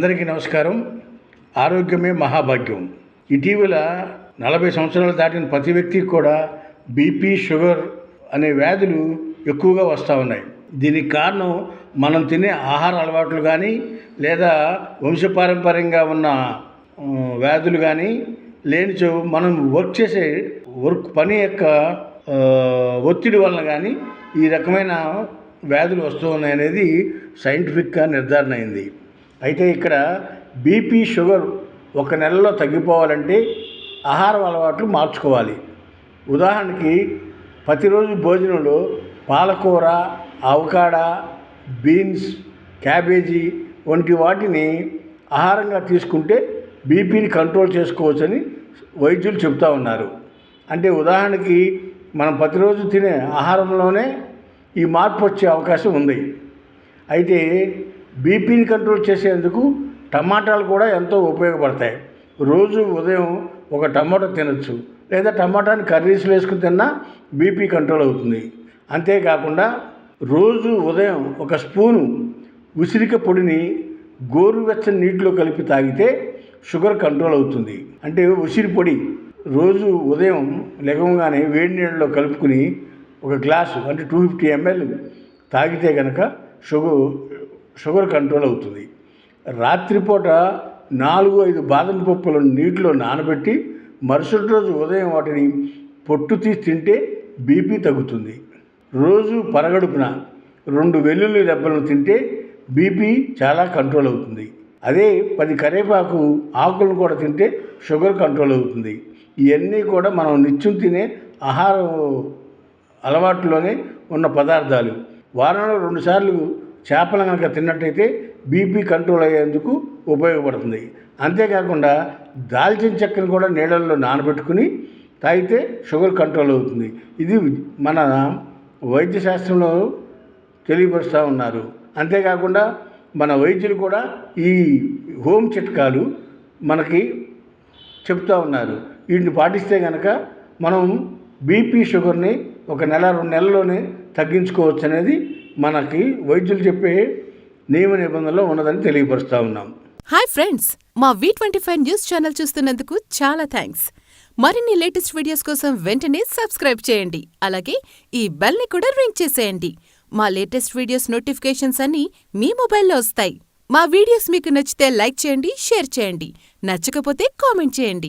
అందరికీ నమస్కారం. ఆరోగ్యమే మహాభాగ్యం. ఇటీవల నలభై సంవత్సరాలు దాటిన ప్రతి వ్యక్తికి కూడా బీపీ షుగర్ అనే వ్యాధులు ఎక్కువగా వస్తూ ఉన్నాయి. దీనికి కారణం మనం తినే ఆహార అలవాట్లు కానీ లేదా వంశపారంపర్యంగా ఉన్న వ్యాధులు కానీ లేనిచో మనం వర్క్ చేసే వర్క్ పని యొక్క ఒత్తిడి వలన కానీ ఈ రకమైన వ్యాధులు వస్తూ ఉన్నాయనేది సైంటిఫిక్గా నిర్ధారణ అయింది. అయితే ఇక్కడ బీపీ షుగర్ ఒక నెలలో తగ్గిపోవాలంటే ఆహారం అలవాట్లు మార్చుకోవాలి. ఉదాహరణకి ప్రతిరోజు భోజనంలో పాలకూర అవకాడ బీన్స్ క్యాబేజీ వంటి వాటిని ఆహారంగా తీసుకుంటే బీపీని కంట్రోల్ చేసుకోవచ్చని వైద్యులు చెప్తా ఉన్నారు. అంటే ఉదాహరణకి మనం ప్రతిరోజు తినే ఆహారంలోనే ఈ మార్పు వచ్చే అవకాశం ఉంది. అయితే బీపీని కంట్రోల్ చేసేందుకు టమాటాలు కూడా ఎంతో ఉపయోగపడతాయి. రోజు ఉదయం ఒక టమాటా తినొచ్చు లేదా టమాటాని కర్రీస్లో వేసుకుని తిన్నా బీపీ కంట్రోల్ అవుతుంది. అంతేకాకుండా రోజు ఉదయం ఒక స్పూను ఉసిరిక పొడిని గోరువెచ్చని నీటిలో కలిపి తాగితే షుగర్ కంట్రోల్ అవుతుంది. అంటే ఉసిరి పొడి రోజు ఉదయం లెగవగానే వేడి నీళ్ళలో కలుపుకుని ఒక గ్లాసు అంటే టూ ఫిఫ్టీ ఎంఎల్ తాగితే కనుక షుగర్ షుగర్ కంట్రోల్ అవుతుంది. రాత్రిపూట నాలుగు ఐదు బాదం పప్పులను నీటిలో నానబెట్టి మరుసటి రోజు ఉదయం వాటిని పొట్టు తీసి తింటే బీపీ తగ్గుతుంది. రోజు పరగడుపున రెండు వెల్లుల్లి రెబ్బలను తింటే బీపీ చాలా కంట్రోల్ అవుతుంది. అదే పది కరివేపాకు ఆకులను కూడా తింటే షుగర్ కంట్రోల్ అవుతుంది. ఇవన్నీ కూడా మనం నిత్యం తినే ఆహారం అలవాటులోనే ఉన్న పదార్థాలు. వారంలో రెండుసార్లు చేపలు కనుక తిన్నట్టయితే బీపీ కంట్రోల్ అయ్యేందుకు ఉపయోగపడుతుంది. అంతేకాకుండా దాల్చిన చెక్కను కూడా నీళ్ళల్లో నానబెట్టుకుని తాగితే షుగర్ కంట్రోల్ అవుతుంది. ఇది మన వైద్య శాస్త్రంలో తెలియపరుస్తూ ఉన్నారు. అంతేకాకుండా మన వైద్యులు కూడా ఈ హోమ్ చిట్కాలు మనకి చెప్తూ ఉన్నారు. వీటిని పాటిస్తే కనుక మనం బీపీ షుగర్ని ఒక నెల రెండు నెలల్లోనే తగ్గించుకోవచ్చు అనేది మనకి వైద్యులు చెప్పే నియమ నిబంధనలో ఉన్నదని తెలియపరుస్తూ ఉన్నాం. హాయ్ ఫ్రెండ్స్ మా V twenty five news channel చూస్తున్నందుకు చాలా థ్యాంక్స్ మరిన్ని లేటెస్ట్ వీడియోస్ కోసం వెంటనే సబ్స్క్రైబ్ చేయండి. అలాగే ఈ బెల్ని కూడా రింగ్ చేసేయండి. మా లేటెస్ట్ వీడియోస్ నోటిఫికేషన్స్ అన్నీ మీ మొబైల్లో వస్తాయి. మా వీడియోస్ మీకు నచ్చితే లైక్ చేయండి షేర్ చేయండి. నచ్చకపోతే కామెంట్ చేయండి.